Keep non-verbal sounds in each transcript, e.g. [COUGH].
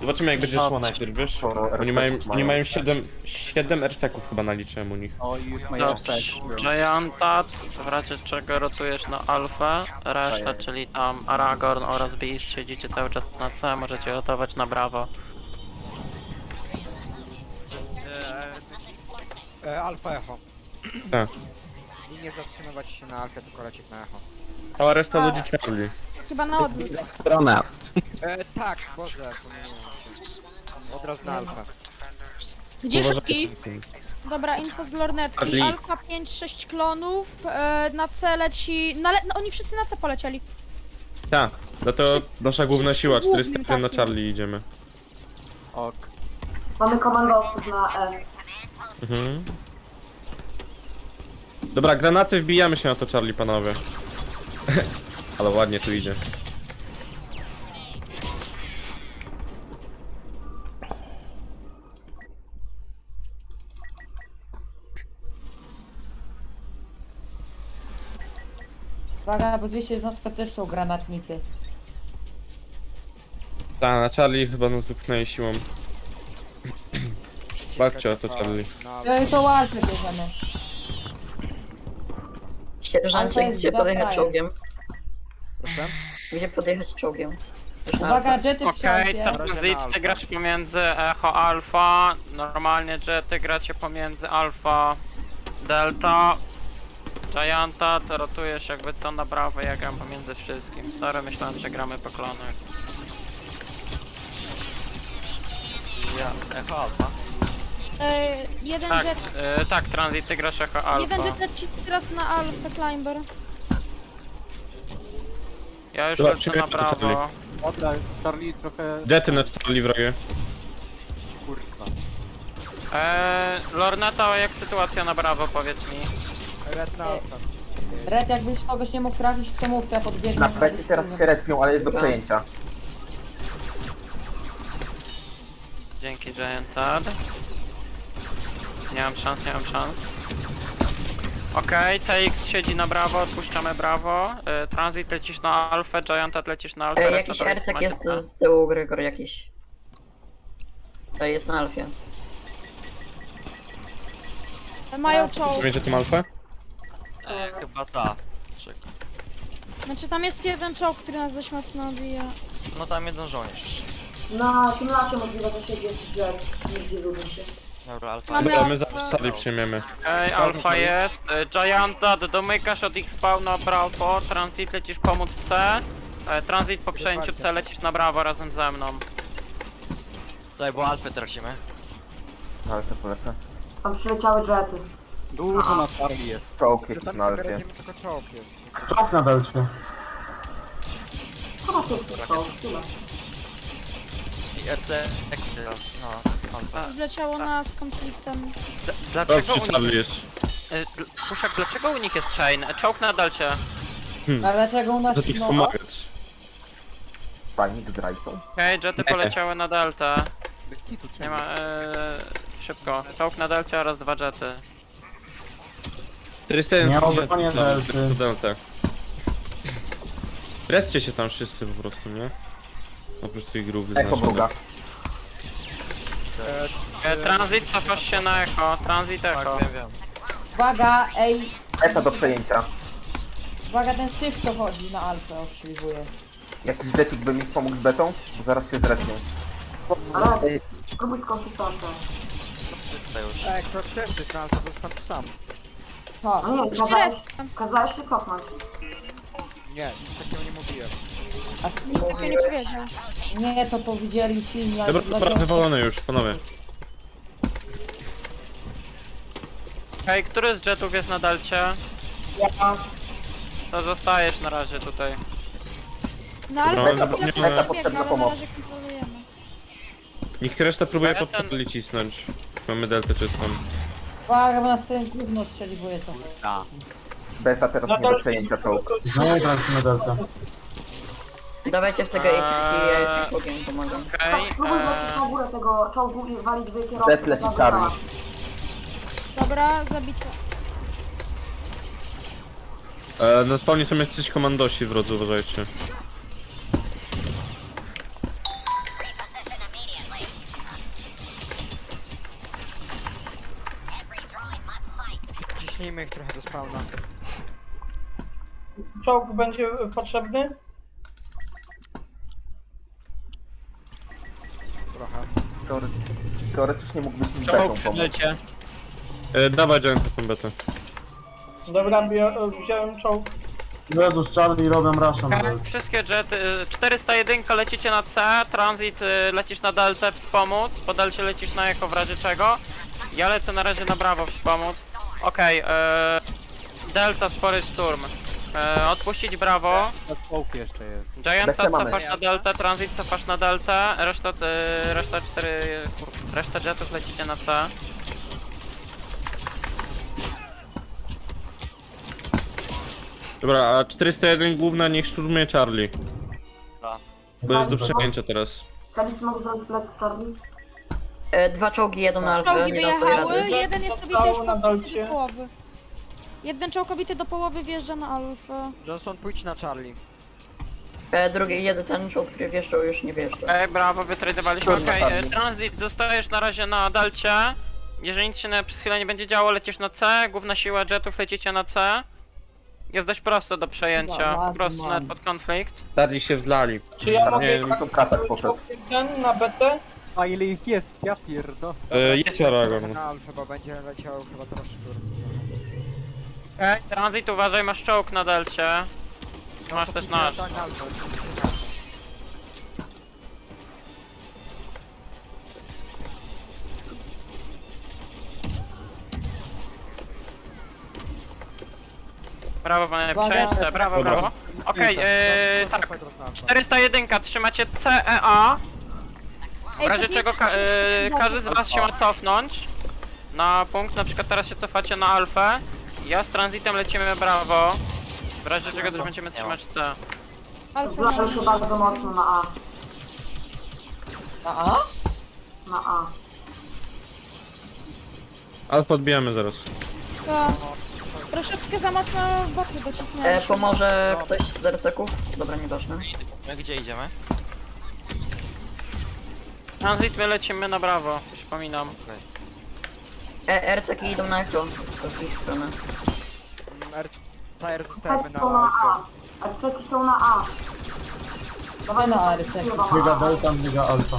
Zobaczymy jak będzie szło najpierw, wiesz? Oni mają, oni mają. mają 7, 7 RC-ków chyba naliczyłem u nich. O, już mają Dobrze. Giantat, w razie czego rotujesz na alfę, reszta, czyli tam Aragorn oraz Beast siedzicie cały czas na C, możecie rotować na brawo. E, alfa echo. Tak. I nie zatrzymywać się na alfie, tylko lecieć na echo. Cała reszta ludzi Charlie. Chyba na odwrót. Strona. E, tak, Boże, pomyliłem się. Od razu na alfę. Gdzie szuki? Dobra, info z lornetki. Charlie. Alfa 5-6 klonów, e, na C leci... Na le... no, oni wszyscy na C polecieli. Tak, no to Wszyscy- nasza główna wszyscy siła, głównym 400 na takim. Charlie idziemy. Ok. Mamy komandosów na E. Mhm. Dobra, granaty wbijamy się na to Charlie, panowie. [LAUGHS] Ale ładnie tu idzie. Uwaga, bo 211 też są granatniki. Tak, na Charlie chyba nas wypchnęli siłą. Walczcie o to, Charlie. No i to łatwe bierzemy. Sierżancie, Ale to gdzie jest podjechać zabraje. czołgiem? Proszę? Gdzie podjechać czołgiem? Uwaga, jety w Okej, ty gracie pomiędzy Echo Alpha, normalnie Jety gracie pomiędzy Alpha Delta. Giantat, rotujesz jakby co na brawo, ja gram pomiędzy wszystkim. Sorry, myślałem, że gramy po klonach. Ja, Echo Alpha. E, jeden Tak, jet... y, tak, transit, ty grasz Echo Alpha. Jeden jet leci teraz na alfę Climber. Ja już Dobra, lecę na to, brawo. Charlie. Trochę... Jety na Charlie wrogie. Kurwa. Eee, Lorneta, jak sytuacja na brawo, powiedz mi. Red na alfę. Red, jakbyś kogoś nie mógł trafić, to mów, to ja podbiegnę. Na plecie teraz się respią, ale jest do przejęcia. Dzięki Giantad. Nie mam szans, nie mam szans. Okej, TX siedzi na brawo, odpuszczamy brawo. Y, transit lecisz na alfę, Giantad lecisz na alfę. E, reszta jakiś to ercek macie jest na- z tyłu, Grygor jakiś. To jest na alfie. Mają czołg. Wiecie tym alfę? Chyba ta. Znaczy tam jest jeden czołg, który nas dość mocno odbija. No tam jeden żołnierz. Na tym lacie możliwe, że siedzi jakiś jet. Nie zdziwiłbym się. Dobra, Alfa. Mamy Dobra, my zaraz Charlie przyjmiemy. Okej, alfa jest. Y, Giantad, domykasz od ich spawna brawo. Transit lecisz pomóc C. E, transit po przejęciu C lecisz na brawo razem ze mną. Tutaj, bo Alfę tracimy. Ale to polecę. Tam przyleciały jety. Dużo na Charlie jest. Czołg Że jakiś tam na sobie alfie. radzimy, tylko czołg jest. Czołg na belcie. Chyba to jest czołg, tyle. I RC, jaki teraz? No, Alfa. Wleciało nas z konfliktem. D- dlaczego Dobrze, u nich... Jest. Y, dl- Puszek, dlaczego u nich jest chain? E, Czołg nadal cię. Ale dlaczego u nas... Do ich no, wspomagać. Fajnik zdrajcą. Okej, jety poleciały na deltę. Nie ma, e, szybko. Czołg na delcie oraz dwa jety. 401 Nie, nie, panie Delty. Delta. Reszcie się tam wszyscy po prostu, nie? Oprócz tych grup Eko wyznaczonych. bruga. E, transit, cofasz się na echo. Transit echo. Tak, wiem, wiem. Uwaga, ej, Eta do przejęcia. uwaga, ten syf co chodzi na alfę, oszczeliwuje. Jakiś decik by mi pomógł z betą? Bo zaraz się zrespią. Ale spróbuj skonfliktować to. Czysta już. Ej, kto też jest na alfę, bo jestem tu sam. Tak. No nie, kazałeś, kazałeś się cofnąć. Nie, nic takiego nie mówiłem. Nic takiego nie powiedział. Nie, to powiedzieli ci, ale... Dobra, dobra, wywalone już, panowie. Hej, który z jetów jest na delcie? To zostajesz na razie tutaj. Na alfę Dobra, to nie- ja nie- też potrzebna ale na pomoc. razie kontrolujemy. Niech reszta próbuje Ale pod ten- Charlie cisnąć. Mamy deltę czystą. Uwaga, bo nas ten gówno strzeliwuje to. A. Beta teraz nie do przejęcia czołg. Dawajcie w tego Eee. ATC, ja jeszcze chłopiem pomagam. Okej, Tak, spróbuj wrócić na eee, górę tego czołgu i walić w kierowcę. Bez leci sami. Dobra, zabito. E, na spawnie są jakieś komandosi w rodzu, uważajcie. Ciśnijmy ich trochę do spawna. Czołg będzie potrzebny? Teore teoretycznie mógł być mi betą pomóc. E, dawaj Giant tą betę. Dobra, wziąłem czołg. Jezus, Charlie robią raszą. Wszystkie jety, y, 401 lecicie na C, transit y, lecisz na deltę wspomóc, po delcie lecisz na echo w razie czego. Ja lecę na razie na brawo wspomóc. Okej, e, delta spory szturm. E, odpuścić brawo. Czołg jeszcze jest. Mamy. cofasz na deltę, transit cofasz na deltę, reszta, y, reszta 4, reszta jetów lecicie na C. Dobra, a 401 główna niech szturmuje Charlie. Bo jest do przejęcia teraz. Kalic mogę zrobić plec Charlie? E, dwa czołgi jedą na alfę, Czołgi nie dam sobie wyjechały, rady. jeden jest Zostało już na po połowy. Jeden czołg obity do połowy wjeżdża na alfę. Johnson, pójdź na Charlie. E, drugi, jeden ten czołg, który wjeżdżał, już nie wjeżdża. Okej, brawo, wytradowaliśmy. Trudno, Okej, e, Charlie. transit, zostajesz na razie na delcie. Jeżeli nic się na, przez chwilę nie będzie działo, lecisz na C. Główna siła jetów lecicie na C. Jest dość prosto do przejęcia, po prostu nawet pod konflikt. Charlie się wlali. Czy ja Nie, mogę mi to katak poszedł. ten na BT? A ile ich jest? Ja pierdo. E, jedź Aragorn. Na alfę, bo będzie leciał chyba teraz szturm. Okej, transit, uważaj, masz czołg na delcie. Masz też nasz. Brawo, panie Uwaga. przejście, brawo, Dobra. brawo. Okej, e, tak. Cofaj teraz na alfę. 401 trzymacie CEA. W razie czego ka e, wszyscy każdy z was się ma cofnąć na punkt, na przykład teraz się cofacie na alfę. Ja z transitem lecimy brawo. W razie czego też będziemy trzymać C. Alfa Zgłaszam się bardzo mocno na A. Na A? Na A. Ale podbijamy zaraz. Tak. Troszeczkę za mocno boki E, docisnęliśmy. pomoże ktoś z RC-ków? Dobra, nieważne. Gdzie idziemy? Transit my lecimy na brawo, przypominam. E, RC-ki idą na echo, to z ich strony. R- Tire zostajemy na są na alfę. A. A ceki są na A. Dawaj na A, ceki. Rycek. Biega Delta, biega Alfa.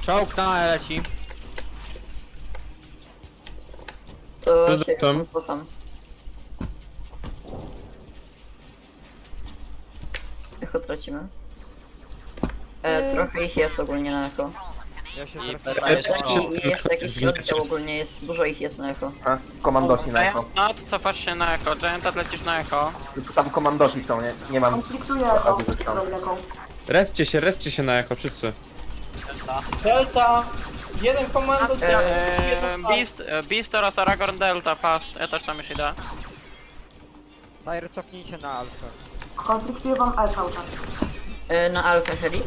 Czołg na leci. To się tam. tam. Echo tracimy. E, Y- trochę ich jest ogólnie na echo. Ja się I zaraz E, jest i jeszcze jakiś środek ogólnie jest, dużo ich jest na echo. A, komandosi na echo. Giant, no, cofasz się na echo, Giant lecisz na echo. Tylko Tam komandosi są, nie? Nie mam... Konfliktuję echo. Respcie się, respcie się na echo, wszyscy. Delta. Jeden komando z Eee, Beast, e, Beast oraz Aragorn Delta, fast, ja też tam już idę. Tire cofnijcie na alfę. Konfliktuję wam E cały czas. E, na alfę Heli.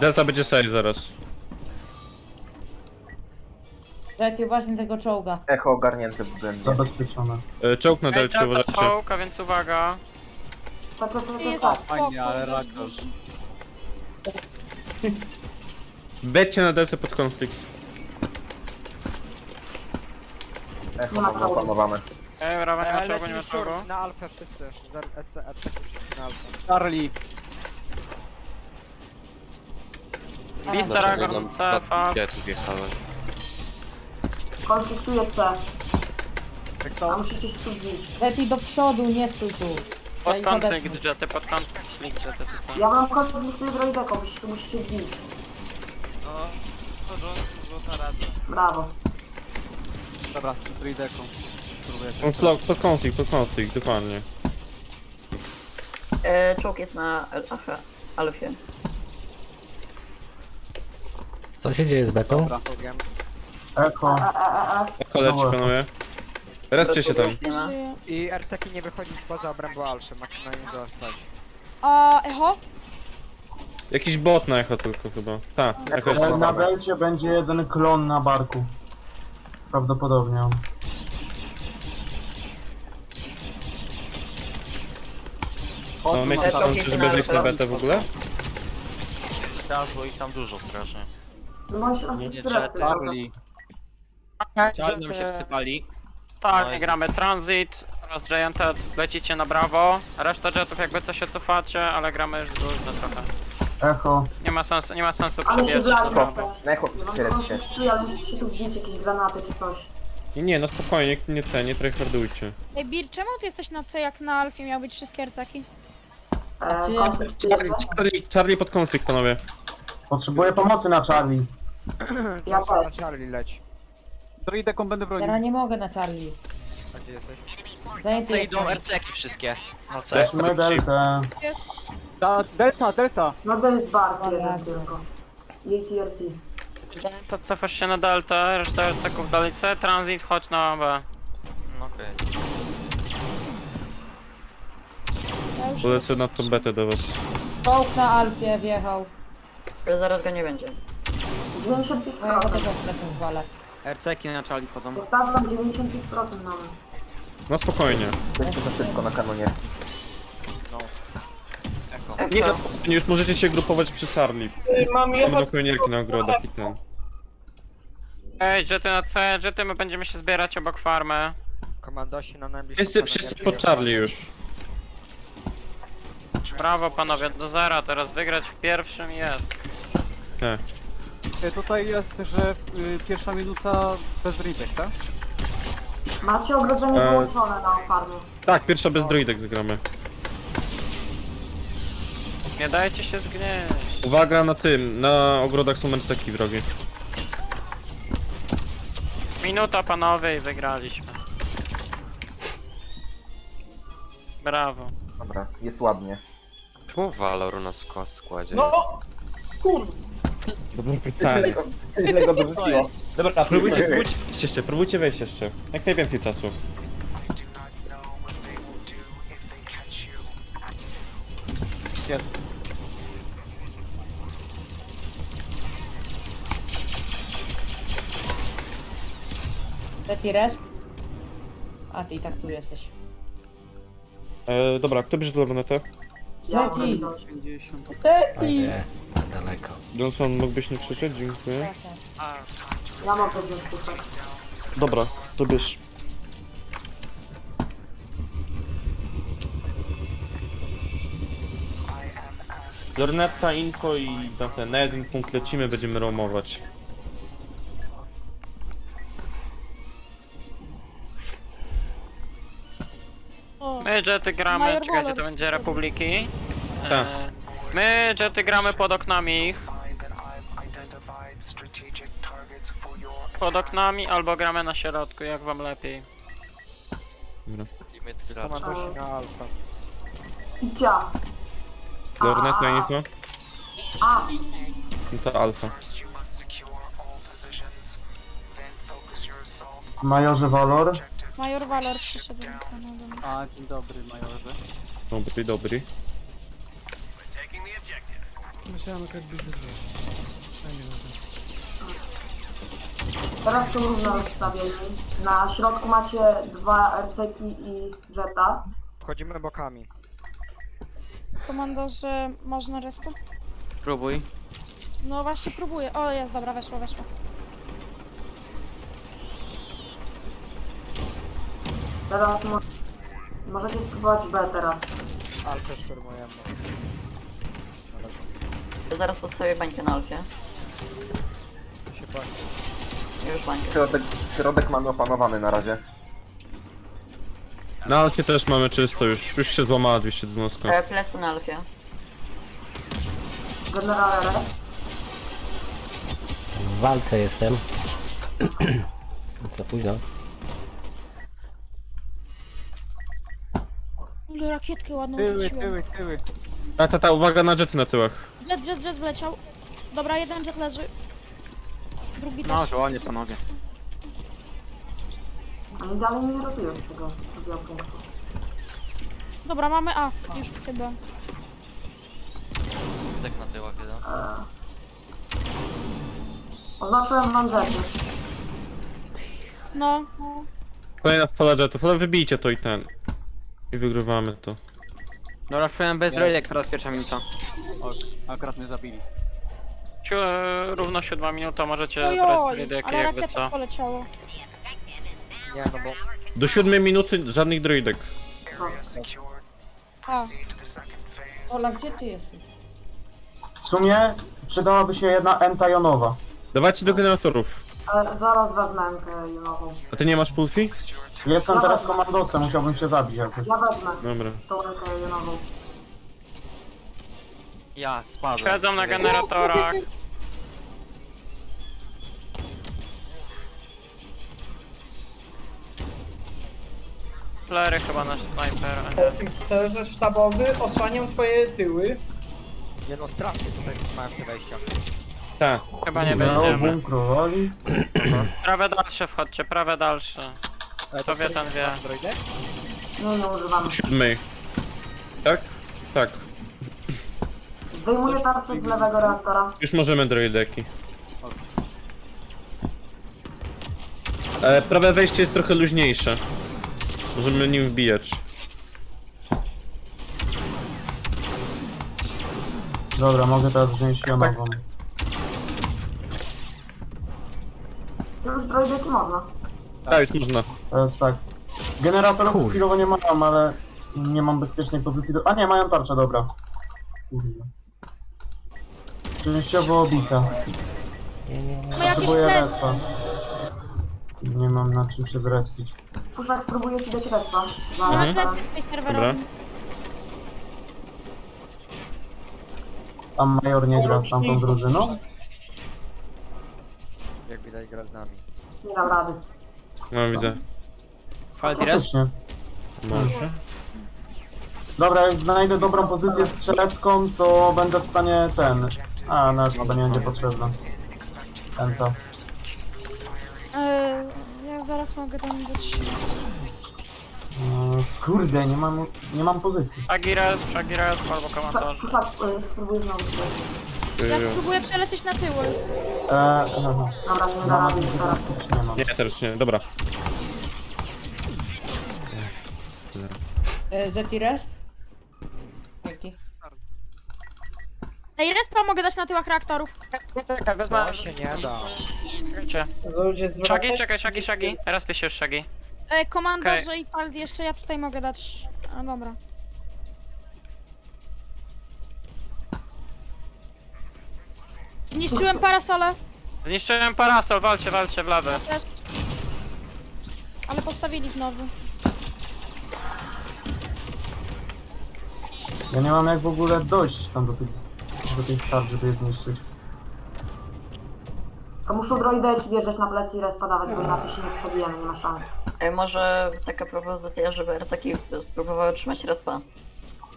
Delta będzie safe zaraz. Dajcie uważnie tego czołga. Echo ogarnięte względnie. Zabezpieczone. E, czołg na Ej, delcie, uważajcie. a więc uwaga. Tak, tak, tak, Jest tak. spoko, ale dość ragdoll. duży. Bećcie na deltę pod konflikt. Echo Nie ma mamy czołgu. opanowane. Ej, brawo, nie ma E, czołgu, nie ma czołgu. na alfę wszyscy. Z RC, RC wszyscy na alfę. Charlie. Beast, Aragorn, C, fast. Konfliktuję C. Tak. A musicie się tu wbić. Leti do przodu, nie stój tu. Pod konflikt jety, pod konflikt jety, to co? Ja mam konfliktuję droideką, musicie, tu musicie wbić. Brawo. Dobra, druideką. Konflikt, pod konflikt, pod konflikt, dokładnie. E, czołg jest na L- aha, alfie. Co się dzieje z betą? Dobra. Echo. E, e, e, e. Echo leci, panowie. Respcie się tam. Nie ma. Żyje. I RC-ki nie wychodzić poza obrębu alfy, nim zostać. A echo? Jakiś bot na echo tylko chyba. Tak, echo Echo jeszcze E, Na słabe. Delcie będzie jeden klon na barku. Prawdopodobnie. No, miecie E, czołg szansę, jedzie żeby na zejść na betę w ogóle? Teraz było ich tam dużo strasznie. No się tam Nie, nie, Charlie. Czas. Czarnym się wsypali. Totalnie No i- gramy Transit oraz Gianted, lecicie na brawo. Reszta jetów jakby co się cofacie, ale gramy już luźno trochę. Echo. Nie ma sensu, nie ma sensu Ale się mocno. Na echo Ja mam się. ale musicie tu wbić jakieś granaty czy coś. Nie, nie, no spokojnie, nie te, nie tryhardujcie. Ej, Bir, czemu ty jesteś na C jak na Alfie miał być wszystkie arcaki? E, konflikt Charlie. Charlie, Charlie pod konflikt, panowie. Potrzebuję pomocy na Charlie. Ja na. Charlie Druideką będę Teraz nie mogę na Charlie. A gdzie jesteś? Zajęty C idą jestem. RC-ki wszystkie. No C. Weźmy deltę. Jest. Delta, delta. No to jest bar Dobra. jeden tylko. ATRT. To cofasz się na deltę, reszta RC-ków dalej C, Transit chodź na B. No okej. Ja już Polecę na tą betę do was. Czołg na Alfie wjechał. Ale zaraz go nie będzie. A ja go 95%. też odpletem zwalę. RC-ki na Charlie wchodzą. Powtarzam, 95% mamy. No spokojnie. Będzie za szybko na kanonie. Eko. Nie, no spokojnie, już możecie się grupować przy Charlie. Mam Będą pionierki na ogrodach i ten. Ej, jety na C, jety my będziemy się zbierać obok farmy. Komandosi na najbliższym Wszyscy, wszyscy pod Charlie już. Brawo panowie, do zera teraz wygrać w pierwszym jest. Tak. Tutaj jest, że y, pierwsza minuta bez ritek, tak? Macie ogrodzenie E. wyłączone na farmie. Tak, pierwsza bez druidek zagramy. Nie dajcie się zgnieść. Uwaga na tym, na ogrodach są merceki wrogie. Minuta panowie i wygraliśmy. Brawo. Dobra, jest ładnie. Czemu Valor u nas w kos składzie No! Dobre pytanie. Źle go dorzuciło. Dobra, próbujcie, próbujcie wejść jeszcze, próbujcie wejść jeszcze. Jak najwięcej czasu. Jest. Trzeci resp. A ty i tak tu jesteś. E, dobra, kto bierze do lunetę? Ja Leci. mogę wziąć. A nie, na daleko. Johnson, mógłbyś nie krzyczeć? Dziękuję. Ja mogę wziąć puszek. Dobra, to bierz. Lornetta, info i na ten, na jeden punkt lecimy, będziemy roamować. O, My jety gramy, Major czekajcie, to będzie. Republiki. Tak. E, My jety gramy pod oknami ich. Pod oknami albo gramy na środku, jak wam lepiej. Dobra. Limit gracza. Komandosi na Alfa. I cia. Lornetta, info? A, No to alfa. Majorze Valor. Major Valor przyszedł do Kanady. A, dzień dobry, majorze. Dobry, dobry. Teraz są równo rozstawieni. Na środku macie dwa RC-ki i Jetta. Wchodzimy bokami. Komandorze, można respa? Próbuj. No właśnie próbuję. O, jest, dobra, weszło, weszło. Teraz mo możecie spróbować B teraz. Alfę szturmujemy. Ja zaraz postawię bańkę na Alfie. Się. Już bańkę. Środek, środek mamy opanowany na razie. Na alfie też mamy czysto już. Już się złamała 212. E, plecy na Alfie. General RS. W walce jestem. [CLEARS THROAT] Za późno. Ale rakietkę ładną Tyły, rzuciłem. tyły, tyły. Ta, ta, ta, uwaga na jety na tyłach. Jet, jet, jet wleciał. Dobra, jeden jet leży. Drugi No, też. żołanie panowie. Oni dalej nie rotują z tego drugiego punktu. Dobra, mamy A. Już chyba. Tak na tyłach jeden. Eee. Oznaczyłem wam rzeczy. No. Kolejna fala jetów, ale wybijcie to i ten. I wygrywamy to. Dobra, wszedłem bez droidek teraz pierwsza minuta. Akurat mnie zabili. Siu, e, równo siódma minuta, możecie Ojoj, brać ale jakby rakieta co. poleciało. Nie, no bo Do siódmej minuty żadnych droidek. A, Ola, gdzie ty jesteś? W sumie przydałaby się jedna enta jonowa. Dawajcie do generatorów. E, zaraz wezmę junową. A ty nie masz pulfi? Jestem teraz komandosem, musiałbym się zabić jakoś. Ja wezmę Dobra. tą Enkę junową. Ja spadłem. Siedzą na generatorach. Flery chyba nasz snajper. Serze sztabowy, osłaniam twoje tyły. Nie no, strasznie tutaj trzymałem te wejścia. Tak. Chyba nie No, będziemy. bunkrowali. Prawe dalsze wchodźcie, prawe dalsze. Kto wie, ten wie. Nie, nie używam. Siódmej. Tak? Tak. Zdejmuję tarczę z lewego reaktora. Już możemy droideki. E, prawe wejście jest trochę luźniejsze. Możemy nim wbijać. Dobra, mogę teraz wziąć jonową. Już droidyki można. Tak, już można. Teraz tak. Generatorów Kur- chwilowo nie mam, ale nie mam bezpiecznej pozycji do... A nie, mają tarczę, dobra. Częściowo obita. Nie, nie, nie. ma jakieś Potrzebuję plecy. respa. Nie mam na czym się zrespić. Puszak spróbuję ci dać respa. Za Ma Mhm. Dobra. Tam major nie gra z tamtą drużyną? Jak widać gra z nami. Nie dam rady. No widzę. Faktycznie. Może. Dobra, jak znajdę dobrą pozycję strzelecką, to będę w stanie ten... A, nawet chyba nie będzie potrzebna. Ten to. E, ja zaraz mogę tam dać. Mm, Kurde, nie mam, nie mam pozycji. Shagires, Shagires albo Puszak, komentarz. y, spróbuję znowu. Ja Yy, spróbuję przelecieć na tyły. Eee, aha. Dobra, nie da rady już teraz. nie mam. nie, teraz nie. Dobra. E, Zeti Resp? Jaki? Ej, respa mogę dać na tyłach reaktorów. Czekaj, wezmę. To się nie da. Czekajcie. Ludzie czekaj, Shaggy, Shaggy. Teraz się już Shaggy. E, komandorze i Pald jeszcze ja tutaj mogę dać. A dobra. Zniszczyłem parasolę. Zniszczyłem parasol, walcie, walcie w lawę. Ale postawili znowu. Ja nie mam jak w ogóle dojść tam do tych, do tych tarcz, żeby je zniszczyć. To muszą droideki wjeżdżać na plecy i respa dawać, bo inaczej się nie przebijemy, nie ma szans. Ej, może taka propozycja, żeby Erzaki spróbowały trzymać respa.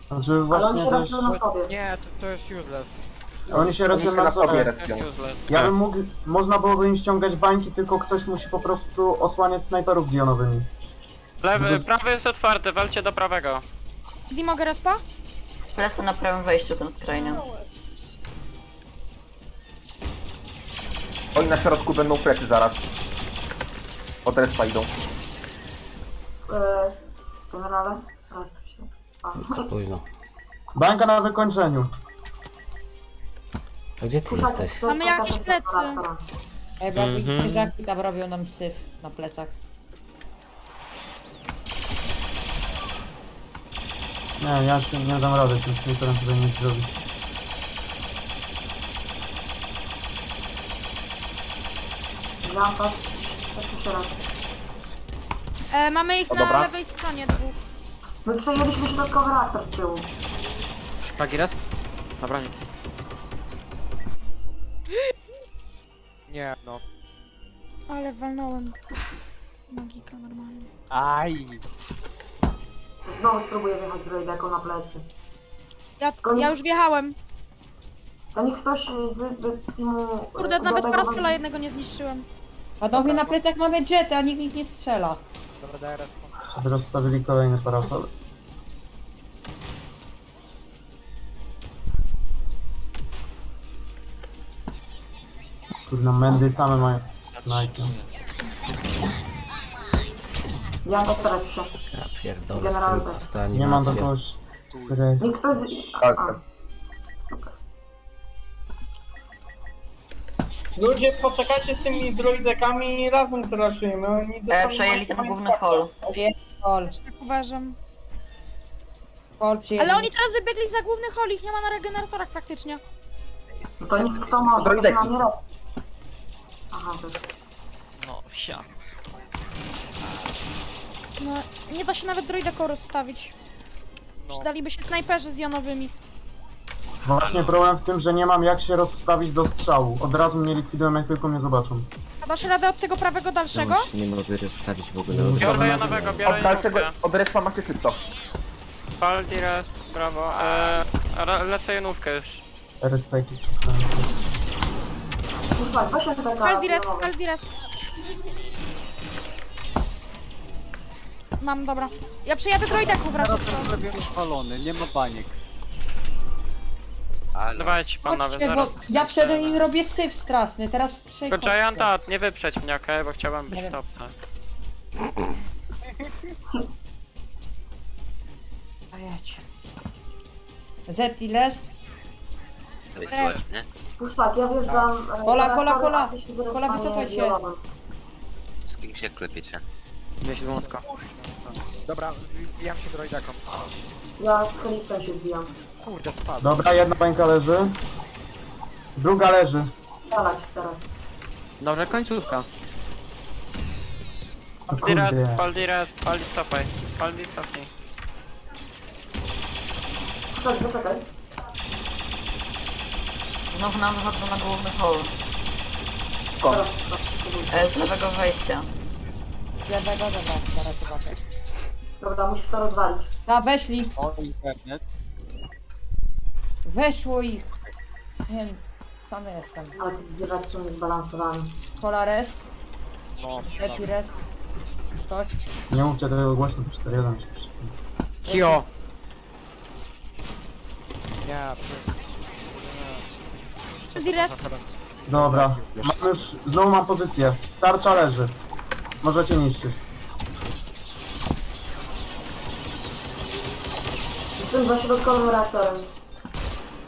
Znaczy Ale właśnie się też... na sobie. Nie, to, to jest useless. Oni się Oni się na sobie. Ja bym mógł... Można byłoby im ściągać bańki, tylko ktoś musi po prostu osłaniać snajperów z jonowymi. Lewy, prawy jest otwarty, walcie do prawego. Gdy mogę respa? Plecy na prawym wejściu tym skrajnym. Oni na środku będą plecy zaraz. Od respa idą. Y, generale, resp się. A. Późno. Bańka na wykończeniu. A gdzie ty jesteś? Mamy jakieś plecy. Ej, bo Mhm. krzyżaki tam robią nam syf na plecach. Nie, ja się nie dam rady tym snajperem tutaj nic zrobić. Tak. Chcesz się raz. E, mamy ich O, na dobra. lewej stronie dwóch. My przejęliśmy środkowy reaktor z tyłu. Shaggy Resp? Dobra, nie. Nie, no. Ale walnąłem. Magika normalnie. Aj! Znowu spróbuję wjechać droideką na plecy. Ja, ja już wjechałem. To niech ktoś z y, teamu... Kurde, y, nawet tego parasola jednego nie zniszczyłem. Panowie, na plecach mamy jety, a nikt nikt nie strzela. Dobra, daj resp. A teraz stawili kolejny parasol. Kurna, mędy same mają snajper. Ja to teraz przy. Ja pierdolę, Generalnie. Nie mam do animacja. kogoś stres. Niech ktoś z... A, Palcem. super. Ludzie, poczekajcie z tymi droidekami i razem zraszujemy. Oni E, dostaną przejęli ten maksymalnie główny hall. Hol, Tak uważam. hol. Ale oni teraz wybiegli za główny hol, ich nie ma na regeneratorach praktycznie. No to nikt kto może, to się na mnie raz. Aha, to No, wsia. No, nie da się nawet droideko rozstawić. Przydaliby się snajperzy z jonowymi. Właśnie problem w tym, że nie mam jak się rozstawić do strzału. Od razu mnie likwidują, jak tylko mnie zobaczą. A dasz radę od tego prawego dalszego? Czemu się nie mogę rozstawić w ogóle? Biorę jonowego, biorę jonówkę. od respa macie czysto. Faldiras, brawo. Eee, ra- lecę jonówkę już. RC-ki przykryłem. Słuchaj, weź taka. Mam, dobra. Ja przejadę droideku w razie co. Prawie rozwalony, nie ma baniek. Dawajcie panowie, Chodźcie, bo zaraz. ja wszedłem i robię syf straszny, teraz przejdź. Tylko Gianta, nie wyprzeć mnie, okej? Bo chciałbym być Nie w wiem. topce. Jedź. Z i les. Teraz. Puszczak, ja wjeżdżam... e, Kola, kola, kola. a ty się zaraz Kola, panie wycofaj z się. Z kim się klepiecie? Gdzieś wąsko. Dobra, wbijam się droidakom. Ja z Helixem się wbijam. Kurde, spadł. Dobra, jedna bańka leży. Druga leży. Strzelać teraz. Dobrze, końcówka. O Faldiras, kurde. Faldiras, Faldi cofaj. Faldi cofnij. Puszczak, zaczekaj. Znowu nam wychodzą na główny hall. Teraz puszczak. E, z lewego wejścia. Lewego, dobra, zaraz zobaczę. Dobra, musisz to rozwalić. A, weszli. O, internet. Weszło ich. Nie wiem, sam jestem. Ale te zwierzaki są niezbalansowane. Kola res, No, leki res. Ktoś. Nie mówcie tego głośno, 4-1. Cio! ja Dobra, mam już, znowu mam pozycję. Tarcza leży. Możecie niszczyć. Jestem za środkowym reaktorem.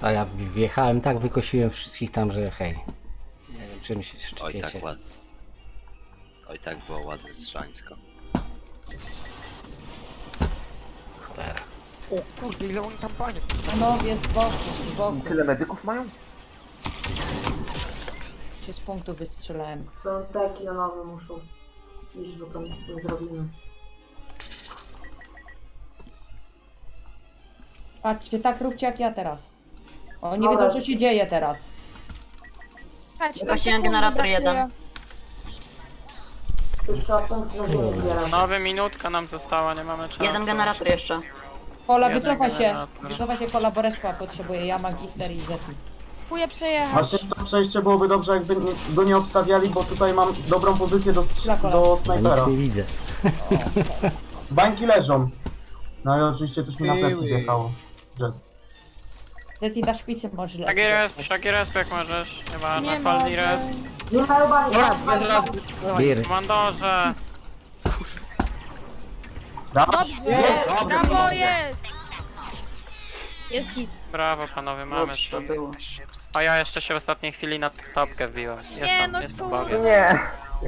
A ja wjechałem tak, wykosiłem wszystkich tam, że hej. Nie wiem, czym się szczepiecie. ładnie. Oj tak było ładne strzańsko. Cholera. O kurde, ile oni tam baniek. Panowie z boku, z boku. Tyle medyków mają? Trzy z punktów wystrzelałem. To te jonowe muszą iść, bo to nic nie zrobimy. Patrzcie, tak róbcie jak ja teraz. O, nie Dobra. wiedzą co się dzieje teraz. Tam sekundy generator jeden. Tu już trzeba punkt na ziemię zbierać. Nowy minutka nam została, nie mamy czasu. Jeden generator jeszcze. Kola, Jeden wycofa się. generator. Wycofa się kola, bo respa potrzebuje. Ja, magister i Zeti. Próbuję przejechać. Właśnie to przejście byłoby dobrze, jakby nie- go nie obstawiali, bo tutaj mam dobrą pozycję do, strz- do Ja snajpera. nic nie widzę. [LAUGHS] Bańki leżą. No i oczywiście coś mi na plecy wjechało. Jet. Zeti na szpicy może lecieć. Shagires, Shagires jak możesz. Chyba Nie mogę. Nie mają bani, Dobra, bani, bez bani, raz. bani. Bir. Mandorze. Dawać? Dobrze, Jest! brawo jest! Jest git. Brawo panowie, mamy Dobrze to było. A ja jeszcze się w ostatniej chwili na topkę wbiłem. Nie, Jestem, no jestem kurde. bawię. Nie.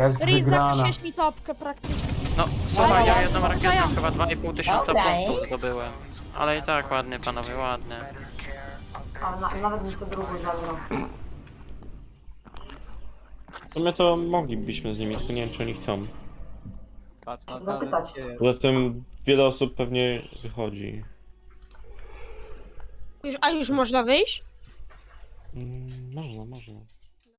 Jest Rizek wygrana. mi topkę praktycznie. No słuchaj, ja jedną rakietą chyba 2,5 tysiąca Dobra. punktów zdobyłem. Ale i tak ładnie panowie, ładnie. A, na, nawet mi sobie drugą zabrał. W sumie to moglibyśmy z nimi, tylko nie wiem czy oni chcą. Patrz na Zapytać. Poza tym wiele osób pewnie wychodzi. Już, a już można wyjść? Mm, można, można.